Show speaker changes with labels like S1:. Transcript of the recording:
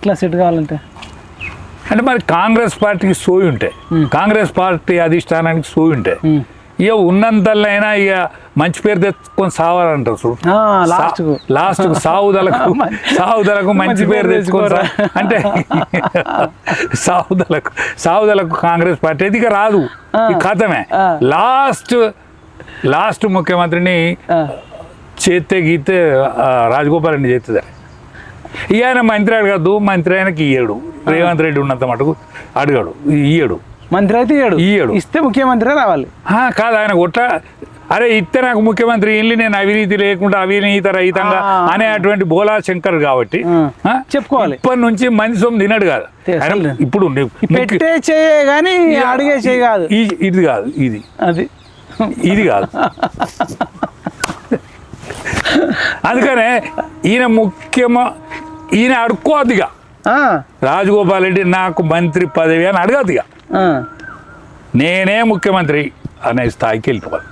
S1: ఎట్లా సెట్ కావాలంటే?
S2: అంటే మరి కాంగ్రెస్ పార్టీకి సోయి ఉంటాయి కాంగ్రెస్ పార్టీ అధిష్టానానికి సోయి ఉంటాయి. ఇక ఉన్నంతలైనా ఇక మంచి పేరు తెచ్చుకొని సావాలంటారు చూడు.
S1: లాస్ట్
S2: సావుదలకు సావుదలకు మంచి పేరు తెచ్చుకొని సా- అంటే సావుదలకు సావుదలకు కాంగ్రెస్ పార్టీ అది ఇక రాదు. కథమే. లాస్ట్ లాస్ట్ ముఖ్యమంత్రిని
S1: ఆ,
S2: చేస్తే గీతే రాజగోపాల్ రెడ్డి చేస్తుంది ఆయన మంత్రి అడగద్దు మంత్రి ఆయనకి ఇయ్యడు. రేవంత్ రెడ్డి ఉన్నంత మటుకు అడగడు ఇయ్యడు.
S1: మంత్రి అయితే ఇయ్యడు.
S2: ఇయ్యడు.
S1: ఇస్తే ముఖ్యమంత్రి రావాలి.
S2: కాదు ఆయన కొట్ట అరే ఇస్తే నాకు ముఖ్యమంత్రి ఇల్లు నేను అవినీతి లేకుండా అవినీతి రహితంగా. అనే అటువంటి బోలా శంకర్ కాబట్టి
S1: చెప్పుకోవాలి.
S2: ఇప్పటి నుంచి సొమ్ము తినడు కాదు. ఇప్పుడు
S1: పెట్టే చేయే కానీ అడిగే చేయ కాదు.
S2: ఇది కాదు ఇది.
S1: అది.
S2: ఇది కాదు. అందుకనే ఈయన ముఖ్యమా ఈయన అడుక్కోద్దిగా
S1: ఆ,
S2: రాజగోపాల్ రెడ్డి నాకు మంత్రి పదవి అని అడగద్దిగా
S1: ఆ.
S2: నేనే ముఖ్యమంత్రి అనే స్థాయికి వెళ్ళిపోవాలి.